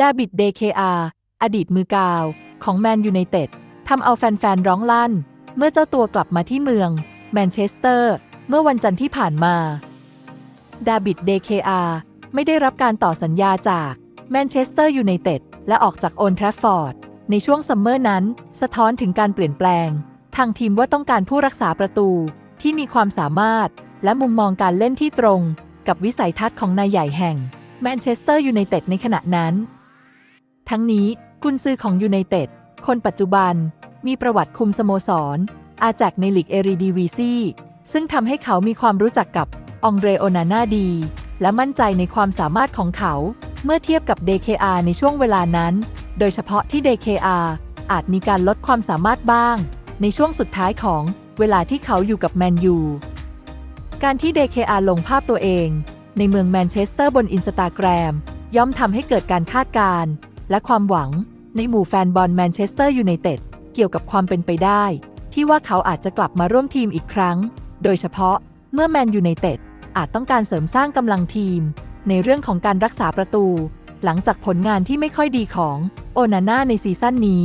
ดาบิดเดเคอาอดีตมือกาว ของแมนยูไนเต็ดทำเอาแฟนๆ ร้องลั่น เมื่อเจ้าตัวกลับมาที่เมืองแมนเชสเตอร์ เมื่อวันจันทร์ที่ผ่านมา ดาบิดเดเคอาไม่ได้รับการต่อสัญญาจากแมนเชสเตอร์ยูไนเต็ดและออกจากโอนทราฟฟอร์ด ในช่วงซัมเมอร์นั้น สะท้อนถึงการเปลี่ยนแปลง ทางทีมว่าต้องการผู้รักษาประตูที่มีความสามารถ และมุมมองการเล่นที่ตรง กับวิสัยทัศน์ของนายใหญ่แห่งแมนเชสเตอร์ยูไนเต็ดในขณะนั้น ทั้งนี้กุนซือของยูไนเต็ด คนปัจจุบัน มีประวัติคุมสโมสร อาแจกในลีกเอริดีวีซีซึ่งทำให้เขามีความรู้จักกับองเดรโอนาน่าดี และมั่นใจในความสามารถของเขา เมื่อเทียบกับ DKR ในช่วงเวลานั้น โดยเฉพาะที่ DKR อาจมีการลดความสามารถบ้าง ในช่วงสุดท้ายของเวลาที่เขาอยู่กับแมนยูการที่ DKR ลงภาพตัวเอง ในเมืองแมนเชสเตอร์บนอินสตาแกรมย่อมทำให้เกิดการคาดการณ์ และความหวังในหมู่แฟนบอลแมนเชสเตอร์ยูไนเต็ดเกี่ยวกับความเป็นไปได้ ที่ว่าเขาอาจจะกลับมาร่วมทีมอีกครั้ง โดยเฉพาะเมื่อแมนยูไนเต็ดอาจต้องการเสริมสร้างกำลังทีม ในเรื่องของการรักษาประตู หลังจากผลงานที่ไม่ค่อยดีของโอนาน่าในซีซั่นนี้